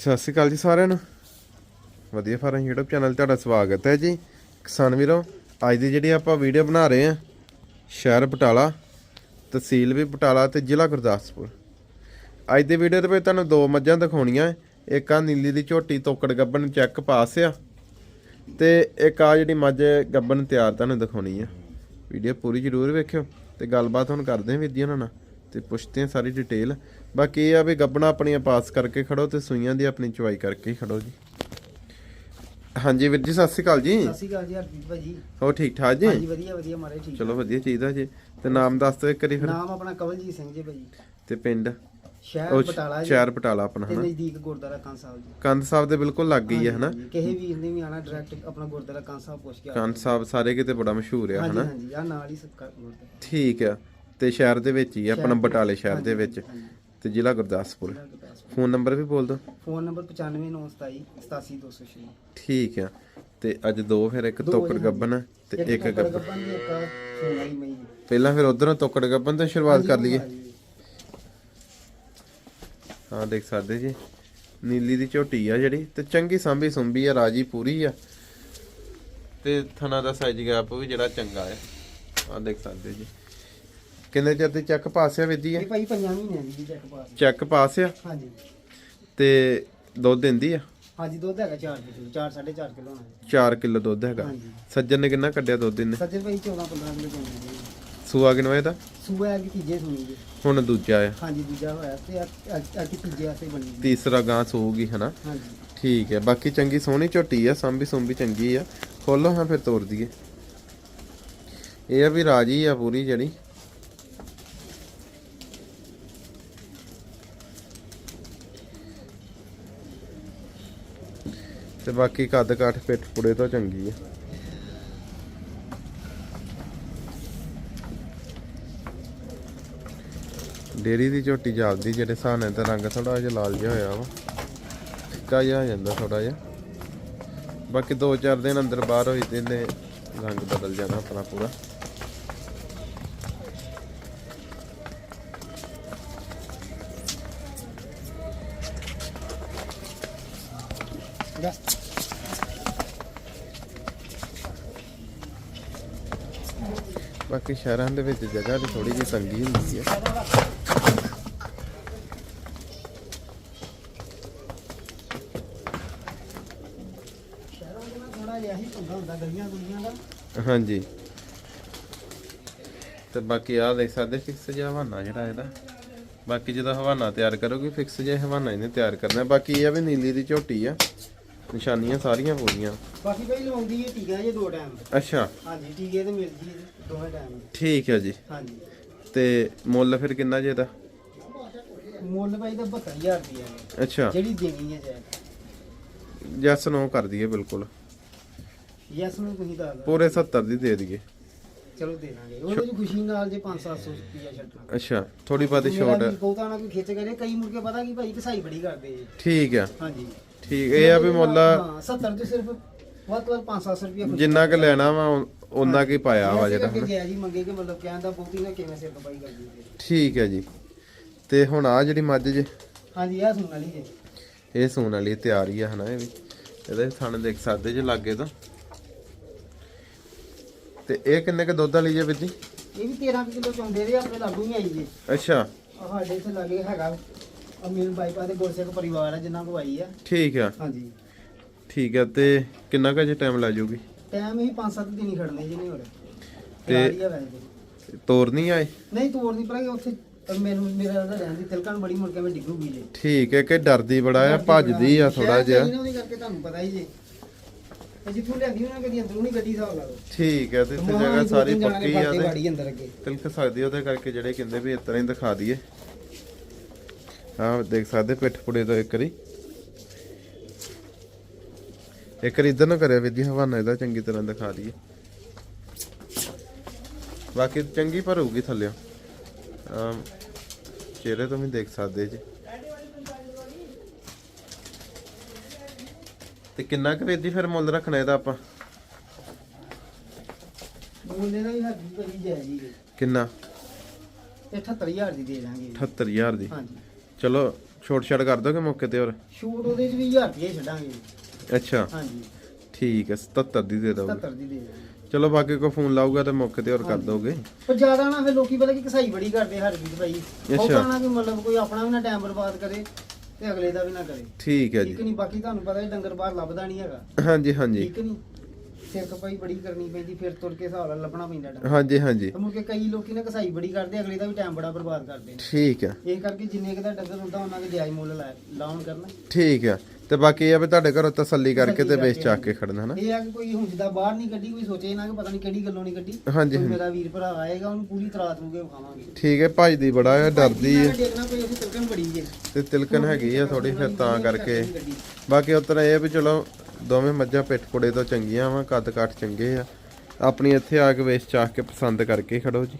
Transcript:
ਸਤਿ ਸ਼੍ਰੀ ਅਕਾਲ ਜੀ ਸਾਰਿਆਂ ਨੂੰ। ਵਧੀਆ ਫਾਰਮ YouTube ਚੈਨਲ 'ਤੇ ਤੁਹਾਡਾ ਸਵਾਗਤ ਹੈ ਜੀ। ਕਿਸਾਨ ਵੀਰੋ, ਅੱਜ ਦੀ ਜਿਹੜੀ ਆਪਾਂ ਵੀਡੀਓ ਬਣਾ ਰਹੇ ਹਾਂ, ਸ਼ਹਿਰ ਬਟਾਲਾ, ਤਹਿਸੀਲ ਵੀ ਬਟਾਲਾ ਤੇ ਜ਼ਿਲ੍ਹਾ ਗੁਰਦਾਸਪੁਰ। ਅੱਜ ਦੀ ਵੀਡੀਓ ਦੇ ਵਿੱਚ ਤੁਹਾਨੂੰ ਦੋ ਮੱਝਾਂ ਦਿਖਾਉਣੀਆਂ। ਇੱਕ ਆ ਨੀਲੀ ਦੀ ਝੋਟੀ ਤੋਕੜ ਗੱਬਨ ਚੈੱਕ ਪਾਸ ਆ। ਤੇ ਇੱਕ ਆ ਜਿਹੜੀ ਮੱਝ ਗੱਬਨ ਤਿਆਰ ਤੁਹਾਨੂੰ ਦਿਖਾਉਣੀ ਆ। ਵੀਡੀਓ ਪੂਰੀ ਜ਼ਰੂਰ ਵੇਖਿਓ ਤੇ ਗੱਲਬਾਤ ਹੁਣ ਕਰਦੇ ਹਾਂ ਵੀਰ ਜੀ ਉਹਨਾਂ ਨਾਲ। ਤੇ ਪੁੱਛਦੇ ਹਾਂ ਸਾਰੀ ਡਿਟੇਲ ਬਾਕੀ ਇਹ ਆ ਵੀ ਗੱਬਣਾ ਆਪਣੀਆਂ ਪਾਸ ਕਰਕੇ ਖੜੋ ਤੇ ਸੂਈਆਂ ਦੀ ਆਪਣੀ ਚਵਾਈ ਕਰਕੇ ਹੀ ਖੜੋ ਜੀ। ਹਾਂਜੀ ਵੀਰ ਜੀ ਸਤਿ ਸ਼੍ਰੀ ਅਕਾਲ ਜੀ। ਸਤਿ ਸ਼੍ਰੀ ਅਕਾਲ ਜੀ ਹਰਪ੍ਰੀਤ ਭਾਜੀ ਹੋ ਠੀਕ ਠਾਕ ਜੀ? ਹਾਂਜੀ ਵਧੀਆ ਵਧੀਆ ਮਾਰੇ ਠੀਕ ਚਲੋ ਵਧੀਆ ਚਾਹੀਦਾ ਜੀ। ਤੇ ਨਾਮ ਦੱਸ ਦਿਓ ਇੱਕ ਵਾਰੀ ਫਿਰ। ਨਾਮ ਆਪਣਾ ਕਵਲਜੀਤ ਸਿੰਘ ਜੀ ਭਾਜੀ ਤੇ ਪਿੰਡ? ਸ਼ਹਿਰ ਬਟਾਲਾ ਜੀ। ਸ਼ਹਿਰ ਬਟਾਲਾ ਆਪਣਾ ਹਨਾ? ਨਜ਼ਦੀਕ ਗੁਰਦੁਆਰਾ ਕਾਂ ਸਾਹਿਬ ਜੀ। ਕੰਦ ਸਾਹਿਬ ਦੇ ਬਿਲਕੁਲ ਲੱਗ ਗਈ ਹੈ ਹਨਾ? ਕਿਸੇ ਵੀਰ ਨੇ ਵੀ ਆਣਾ ਡਾਇਰੈਕਟ ਆਪਣਾ ਗੁਰਦੁਆਰਾ ਕਾਂ ਸਾਹਿਬ ਪੁੱਛ ਕੇ ਆ ਕੰਦ ਸਾਹਿਬ ਸਾਰੇ ਕਿਤੇ ਬੜਾ ਮਸ਼ਹੂਰ ਆ ਹਾਂਜੀ ਹਨਾ? ਹਾਂਜੀ ਆ ਨਾਲ ਹੀ ਗੁਰਦੁਆਰਾ। ਠੀਕ ਆ। ਤੇ ਸ਼ਹਿਰ ਦੇ ਵਿੱਚ ਹੀ ਆ ਆਪਣਾ ਬਟਾਲੇ ਸ਼ਹਿਰ ਦੇ ਵਿੱਚ ਤੇ ਜ਼ਿਲ੍ਹਾ ਗੁਰਦਾਸਪੁਰ। ਫੋਨ ਨੰਬਰ ਵੀ ਬੋਲ ਦਿਓ। ਫੋਨ ਨੰਬਰ 9597 87206 ਠੀਕ ਆ। ਤੇ ਅੱਜ ਦੋ ਫਿਰ ਇੱਕ ਤੋਕੜ ਗੱਬਨ ਤੇ ਇੱਕ ਗੱਬਨ ਦੀ ਇੱਕ ਮਈ। ਪਹਿਲਾਂ ਫਿਰ ਉਧਰੋਂ ਤੋਕੜ ਗੱਬਨ ਤੋਂ ਸ਼ੁਰੂਆਤ ਕਰ ਲਈਏ। ਹਾਂ ਦੇਖ ਸਕਦੇ ਜੀ। ਨੀਲੀ ਦੀ ਝੋਟੀ ਆ ਜਿਹੜੀ ਤੇ ਚੰਗੀ ਸਾਂਭੀ ਸੁੰਭੀ ਆ ਰਾਜੀ ਪੂਰੀ ਆ। ਤੇ ਥਣਾ ਦਾ ਸਾਈਜ਼ ਗੈਪ ਵੀ ਜਿਹੜਾ ਚੰਗਾ ਆ। ਆ ਦੇਖ ਸਕਦੇ ਜੀ। ਕਿੰਨੇ ਚਿਰ ਦੀ ਚੱਕ ਪਾਸਿਆ ਵਿਧੀ ਆ? ਇਹ ਭਾਈ ਪੰਜਾਂ ਮਹੀਨਿਆਂ ਦੀ ਚੈੱਕ ਪਾਸ ਚੱਕ ਪਾਸ ਆ? ਹਾਂਜੀ। ਤੇ ਦੁੱਧ ਦਿੰਦੀ ਆ? ਹਾਂਜੀ ਦੁੱਧ ਹੈਗਾ 4 ਕਿਲੋ 4 4.5 ਕਿਲੋ ਹੋਣਾ ਜੀ। 4 ਕਿਲੋ ਦੁੱਧ ਹੈਗਾ। ਹਾਂਜੀ। ਸੱਜਣ ਨੇ ਕਿੰਨਾ ਕੱਢਿਆ ਦੁੱਧ ਇਹਨੇ? ਸੱਜਣ ਭਾਈ 14 15 ਕਿਲੋ ਚੋਂਦੇ ਜੀ। ਸੂਆ ਕਿਨਵਾ ਇਹਦਾ? ਸੂਆ ਕਿ ਤੀਜੇ ਸੁਣੀ ਜੀ ਹੁਣ ਦੂਜਾ ਆ। ਹਾਂਜੀ ਦੂਜਾ ਹੋਇਆ ਤੇ ਅੱਜ ਤੀਜੇ ਆਸੇ ਬਣੀ ਜੀ। ਤੀਸਰਾ ਗਾਂ ਸੂਗੀ ਹਨਾ? ਹਾਂਜੀ। ਠੀਕ ਹੈ ਬਾਕੀ ਚੰਗੀ ਸੋਹਣੀ ਝੋਟੀ ਆ ਸੰਭੀ ਸੁੰਭੀ ਚੰਗੀ ਆ। ਖੋਲੋ ਹਾਂ ਫਿਰ ਤੋੜ ਦਈਏ। ਇਹ ਆ ਵੀ ਰਾਜੀ ਆ ਪੂਰੀ ਜਿਹੜੀ। ਤੇ ਬਾਕੀ ਕੱਦ ਕਾਠ ਪਿੱਠ ਪੁੜੇ ਤੋਂ ਚੰਗੀ ਆ। ਡੇਰੀ ਦੀ ਝੋਟੀ ਜਾਪਦੀ, ਜਿਹੜੇ ਹਿਸਾਬ ਨਾਲ ਰੰਗ ਥੋੜਾ ਜਿਹਾ ਲਾਲ ਜਿਹਾ ਹੋਇਆ ਵਾ। ਫਿੱਕਾ ਜਿਹਾ ਹੋ ਜਾਂਦਾ ਥੋੜਾ ਜਿਹਾ। ਬਾਕੀ 2-4 ਦਿਨ ਅੰਦਰ ਬਾਹਰ ਹੋਈ ਤੇ ਇਹਨੇ ਰੰਗ ਬਦਲ ਜਾਣਾ ਆਪਣਾ ਪੂਰਾ। ਬਾਕੀ ਸ਼ਹਿਰਾਂ ਦੇ ਵਿੱਚ ਜਗ੍ਹਾ ਦੀ ਥੋੜੀ ਜਿਹੀ ਤੰਗੀ ਹੁੰਦੀ ਹੈ। ਹਾਂਜੀ। ਤੇ ਬਾਕੀ ਆ ਦੇਖ ਸਕਦੇ ਫਿਕਸ ਜਿਹਾ ਹਵਾਨਾ ਜਿਹੜਾ ਇਹਦਾ। ਬਾਕੀ ਜਦੋਂ ਹਵਾਨਾ ਤਿਆਰ ਕਰੋਗੇ ਫਿਕਸ ਜਿਹਾ ਹਵਾਨਾ ਇਹਨੇ ਤਿਆਰ ਕਰਨਾ। ਬਾਕੀ ਇਹ ਆ ਵੀ ਨੀਲੀ ਦੀ ਝੋਟੀ ਆ। ਨਿਸ਼ਾਨੀਆਂ ਸਾਰੀਆਂ ਪੂਰੀਆਂ ਬਾਕੀ ਭਾਈ ਲਵਾਉਂਦੀ ਹੈ ਟੀਕਾ ਜੇ ਦੋ ਟਾਈਮ ਅੱਛਾ। ਹਾਂਜੀ ਟੀਕੇ ਤੇ ਮਿਲਦੀ ਹੈ ਜੀ, ਦੋਵੇਂ ਟਾਈਮ ਠੀਕ ਹੈ ਜੀ। ਹਾਂਜੀ। ਤੇ ਮੁੱਲ ਫਿਰ ਕਿੰਨਾ ਜੇ ਇਹਦਾ? ਮੁੱਲ ਭਾਈ ਦਾ 72000 ਰੁਪਏ ਹੈ ਅੱਛਾ। ਜਿਹੜੀ ਦੇਣੀ ਹੈ ਜਾਇ ਜੈਸ ਨੋ ਕਰ ਦਈਏ ਬਿਲਕੁਲ। ਯੈਸ ਨੂੰ ਤੁਸੀਂ ਦੱਸ ਦਿਓ। ਪੂਰੇ 70 ਦੀ ਦੇ ਦਈਏ। ਚਲੋ ਦੇ ਦਾਂਗੇ। ਉਹਦੇ ਚ ਖੁਸ਼ੀ ਨਾਲ ਜੇ 5-700 ਰੁਪਏ ਛੱਡਣਾ। ਅੱਛਾ ਥੋੜੀ ਬਾਤੀ ਵੀ ਬਹੁਤਾ ਨਾ ਕੋਈ ਖਿੱਚ ਕਰੇ। ਕਈ ਕੇ ਪਤਾ ਕੀ ਭਾਈ ਕਸਾਈ ਬੜੀ ਕਰਦੇ ਜੀ। ਠੀਕ ਆ। ਹਾਂਜੀ। ਠੀਕ ਇਹ ਆ ਵੀ ਮੁੱਲ ਹਾਂ 70 ਚ ਸਿਰਫ ਵੱਧ ਤੋਂ ਵੱਧ 5-700 ਰੁਪਏ ਜਿੰਨਾ ਕੁ ਲੈਣਾ ਵਾ ਉਹਨਾਂ ਕੀ ਪਾਇਆ ਵਾ ਜਿਹੜਾ ਕਿ ਜੀ ਮੰਗੇ ਕਿ ਮਤਲਬ ਕਹਿਣ ਦਾ ਬਹੁਤੀ ਨਾ ਕਿਵੇਂ ਸਿਰ ਕਪਾਈ ਕਰਦੀ ਹੈ। ਠੀਕ ਹੈ ਜੀ। ਤੇ ਹੁਣ ਆ ਜਿਹੜੀ ਮੱਝ ਜੇ ਹਾਂਜੀ ਇਹ ਸੁਣ ਵਾਲੀ ਜੀ ਇਹ ਸੂਣ ਵਾਲੀ ਤਿਆਰ ਹੀ ਆ ਹਨਾ ਇਹ ਵੀ। ਇਹਦੇ ਥਣ ਦੇਖ ਸਕਦੇ ਜੇ ਲਾਗੇ ਤਾਂ। ਤੇ ਇਹ ਕਿੰਨੇ ਕ ਦੁੱਧ ਵਾਲੀ ਜੇ ਜੀ? ਇਹ ਵੀ 13 ਕਿਲੋ ਚੌਂਦੇ ਦੇ ਆਪਣੇ ਲਾਗੂ ਹੀ ਆਈ ਜੀ। ਅੱਛਾ। ਸਾਡੇ ਇੱਥੇ ਲਾਗੇ ਹੈਗਾ। ਅਮੀਰ ਬਾਈਪਾ ਦੇ ਗੁਰਸਿੱਖ ਪਰਿਵਾਰ ਆ ਜਿੰਨਾ ਕੋ ਆਈ ਆ। ਠੀਕ ਆ। ਹਾਂਜੀ। ਠੀਕ ਆ ਤੇ ਕਿੰਨਾ ਕੁ ਜੇ ਟਾਈਮ ਲੱਗ ਜਾਊਗੀ ਟਾਈਮ ਹੀ 5-7 ਦਿਨ ਹੀ ਖੜਨੇ ਜੀ ਨਹੀਂ ਹੋ ਤੇ- ਰਹੇ ਤੇ ਤੋਰ ਨਹੀਂ ਆਏ? ਨਹੀਂ ਤੋੜ ਨਹੀਂ ਪਰ ਉੱਥੇ ਮੈਨੂੰ ਮੇਰਾ ਉਹਦਾ ਰਹਿਣ ਦੀ ਤਿਲਕਣ ਬੜੀ ਮੁੜ ਕੇ ਮੈਂ ਡਿੱਗੂਗੀ ਜੀ। ਠੀਕ ਹੈ ਕਿ ਡਰਦੀ ਬੜਾ ਆ ਭੱਜਦੀ ਆ ਥੋੜਾ ਜਿਹਾ। ਚ ਆਈ ਨਾ ਉਹਦੇ ਕਰਕੇ ਤੁਹਾਨੂੰ ਪਤਾ ਹੀ ਜੀ। ਤੇ ਜਿੱਥੋਂ ਲਿਆਂਦੀ ਉਹਨਾਂ ਕਦੀ ਅੰਦਰੋਂ ਨਹੀਂ ਗੱਡੀ ਹਿਸਾਬ ਲਾ ਲਓ। ਠੀਕ ਹੈ ਤੇ ਇੱਥੇ ਮਹਾਂ ਜਗ੍ਹਾ ਦੋ ਸਾਰੀ ਤਿੰਨ ਜਾਣੇ ਪੱਕੀ ਆ ਤੇ ਤਿਲਕ ਸਕਦੀ ਆ, ਉਹਦੇ ਕਰਕੇ ਜਿਹੜੇ ਕਹਿੰਦੇ ਵੀ ਇਸ ਤਰ੍ਹਾਂ ਹੀ ਦਿਖਾ ਦਈਏ। ਹਾਂ ਦੇਖ ਸਕਦੇ ਪਿੱਠ ਪੁੜੇ ਤੋਂ ਇੱਕ ਵਾਰੀ। ਇੱਕ ਵਾਰੀ ਇਧਰ ਨੂੰ ਕਰਿਆ ਵਿਧੀ ਹਵਾਨਾ ਇਹਦਾ ਚੰਗੀ ਤਰ੍ਹਾਂ ਦਿਖਾ ਦਈਏ ਬਾਕੀ ਚੰਗੀ ਭਰੂਗੀ ਥੱਲਿਓ ਆਮ ਚਿਹਰੇ ਤੋਂ ਵੀ ਦੇਖ ਸਕਦੇ ਜੀ। ਤੇ ਕਿੰਨਾ ਕੁ ਵੇਦੀ ਫਿਰ ਮੁੱਲ ਰੱਖਣਾ ਇਹਦਾ ਆਪਾਂ? ਬੋਲਦੇ ਦਾ ਵੀ ਵੀ ਭਾਜੀ ਜਾਇਜ਼ ਹੀ ਕਿੰਨਾ? ਹੈ। ਇਹ 78000 ਦੀ ਦੇ ਦਾਂਗੇ। 78000 ਦੀ। ਹਾਂਜੀ। ਚਲੋ ਛੋਟ ਛੜ ਕਰ ਦੋਗੇ ਮੌਕੇ ਤੇ ਹੋਰ? ਛੂਟ ਉਹਦੇ ਚ ਵੀ 1000 ਰੁਪਏ ਛੱਡਾਂਗੇ। ਅੱਛਾ। ਹਾਂਜੀ। ਠੀਕ ਹੈ 77 ਦੀ ਦੇ ਦੋਗੇ। 77 ਦੀ ਦੇ ਦਾਂਗੇ। ਚਲੋ ਬਾਕੀ ਕੋ ਫੋਨ ਲਾਊਗਾ ਤੇ ਮੌਕੇ ਤੇ ਹੋਰ ਕਰ ਦੋਗੇ। ਪਰ ਜ਼ਿਆਦਾ ਨਾ ਫਿਰ ਲੋਕੀ ਪਤਾ ਕੀ ਕਸਾਈ ਬੜੀ ਕਰਦੇ ਹਰਜੀਤ ਭਾਈ। ਅੱਛਾ। ਉਹ ਨਾ ਵੀ ਮਤਲਬ ਕੋਈ ਆਪਣਾ ਵੀ ਨਾ ਟਾਈਮ ਬਰਬਾਦ ਕਰੇ ਤੇ ਅਗਲੇ ਦਾ ਵੀ ਨਾ ਕਰੇ। ਠੀਕ ਹੈ ਠੀਕ ਜੀ। ਨਹੀਂ ਬਾਕੀ ਤੁਹਾਨੂੰ ਪਤਾ ਹੈ ਡੰਗਰ ਬਾਹਰ ਲੱਭਦਾ ਨਹੀਂ ਹੈਗਾ। ਹਾਂਜੀ ਹਾਂਜੀ। ਠੀਕ ਨਹੀਂ। ਸਿਰ ਕਪਾਈ ਬੜੀ ਕਰਨੀ ਪੈਂਦੀ ਫਿਰ ਤੁਰ ਕੇ ਹਿਸਾਬ ਨਾਲ ਲੱਭਣਾ ਪੈਂਦਾ ਡੰਗਰ। ਹਾਂਜੀ ਹਾਂਜੀ। ਤੇ ਮੁੜ ਕੇ ਕਈ ਲੋਕੀ ਨਾ ਕਸਾਈ ਬੜੀ ਕਰਦੇ ਅਗਲੇ ਦਾ ਵੀ ਟਾਈਮ ਬੜਾ ਬਰਬਾਦ ਕਰਦੇ ਨੇ। ਠੀਕ ਹੈ ਇਹ ਕਰਕੇ ਜਿੰਨੇ ਕੁ ਦਾ ਡੰਗਰ ਹੁੰਦਾ ਉਹਨਾਂ ਦੇ ਜਾਇਜ਼ ਮੁੱਲ ਲਾ- ਲਾਉਣ ਕਰਨਾ। ਠੀਕ ਹੈ ਤੇ ਬਾਕੀ ਇਹ ਆ ਵੀ ਤੁਹਾਡੇ ਘਰੋਂ ਤਸੱਲੀ ਕਰਕੇ ਤੇ ਤਸੱਲੀ ਵੇਚ ਕਰਕੇ, ਚੱਕ ਕੇ ਖੜਨਾ ਹਨਾ? ਇਹ ਆ ਕਿ ਕੋਈ ਹੁਣ ਜਿੱਦਾਂ ਬਾਹਰ ਨਹੀਂ ਕੱਢੀ ਕੋਈ ਸੋਚੇ ਨਾ ਕਿ ਪਤਾ ਨਹੀਂ ਕਿਹੜੀ ਗੱਲੋਂ ਨਹੀਂ ਕੱਢੀ। ਹਾਂਜੀ ਕੋਈ ਹਾਂਜੀ ਮੇਰਾ ਵੀਰ ਭਰਾ ਆਏਗਾ ਉਹਨੂੰ ਪੂਰੀ ਤਰਾਤ ਨੂੰ ਕੇ ਵਿਖਾਵਾਂਗੇ। ਠੀਕ ਹੈ ਭਜਦੀ ਬੜਾ ਆ। ਡਰਦੀ ਹੈ ਦੇਖਣਾ ਕੋਈ ਅਸੀਂ ਤਿਲਕਣ ਬੜੀ ਜੇ। ਤੇ ਤਿਲਕਣ ਹੈਗੀ ਆ ਥੋੜੀ ਫਿਰ ਤਾਂ ਕਰਕੇ। ਬਾਕੀ ਉਤਰ ਇਹ ਵੀ ਚਲੋ ਦੋਵੇਂ ਮੱਝਾਂ ਪਿੱਠ ਪੁੜੇ ਤੋਂ ਚੰਗੀਆਂ ਵਾ ਕੱਦ ਕਾਠ ਚੰਗੇ ਆ। ਆਪਣੀ ਇੱਥੇ ਆ ਕੇ ਵੇਚ ਚਾਹ ਕੇ ਪਸੰਦ ਕਰਕੇ ਖੜੋ ਜੀ।